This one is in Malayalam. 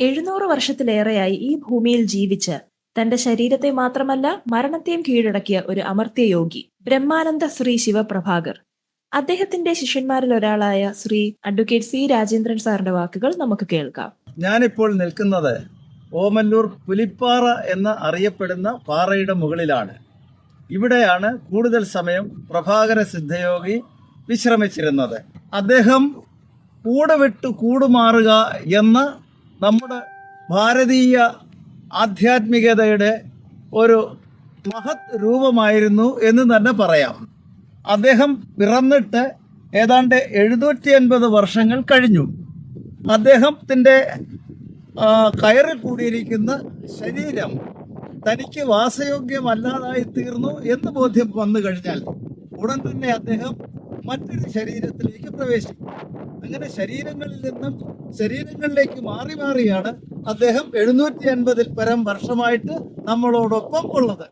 എഴുന്നൂറ് വർഷത്തിലേറെയായി ഈ ഭൂമിയിൽ ജീവിച്ച് തന്റെ ശരീരത്തെ മാത്രമല്ല മരണത്തെയും കീഴടക്കിയ ഒരു അമർത്യ യോഗി ബ്രഹ്മാനന്ദ ശ്രീ ശിവപ്രഭാകർ. അദ്ദേഹത്തിന്റെ ശിഷ്യന്മാരിൽ ഒരാളായ ശ്രീ അഡ്വക്കേറ്റ് സി രാജേന്ദ്രൻ സാറിന്റെ വാക്കുകൾ നമുക്ക് കേൾക്കാം. ഞാനിപ്പോൾ നിൽക്കുന്നത് ഓമല്ലൂർ പുലിപ്പാറ എന്ന് അറിയപ്പെടുന്ന പാറയുടെ മുകളിലാണ്. ഇവിടെയാണ് കൂടുതൽ സമയം പ്രഭാകര സിദ്ധയോഗി വിശ്രമിച്ചിരുന്നത്. അദ്ദേഹം കൂട് വിട്ട് കൂടുമാറുക എന്ന നമ്മുടെ ഭാരതീയ ആധ്യാത്മികതയുടെ ഒരു മഹത് രൂപമായിരുന്നു എന്ന് തന്നെ പറയാം. അദ്ദേഹം പിറന്നിട്ട് ഏതാണ്ട് എഴുന്നൂറ്റി അൻപത് വർഷങ്ങൾ കഴിഞ്ഞു. അദ്ദേഹത്തിന്റെ കയറിൽ കൂടിയിരിക്കുന്ന ശരീരം തനിക്ക് വാസയോഗ്യമല്ലാതായി തീർന്നു എന്ന് ബോധ്യം വന്നു കഴിഞ്ഞാൽ ഉടൻ തന്നെ അദ്ദേഹം മറ്റൊരു ശരീരത്തിലേക്ക് പ്രവേശിക്കും. അങ്ങനെ ശരീരങ്ങളിൽ നിന്നും ശരീരങ്ങളിലേക്ക് മാറി മാറിയാണ് അദ്ദേഹം എഴുന്നൂറ്റി അൻപതിൽ പരം വർഷമായിട്ട് നമ്മളോടൊപ്പം ഉള്ളത്.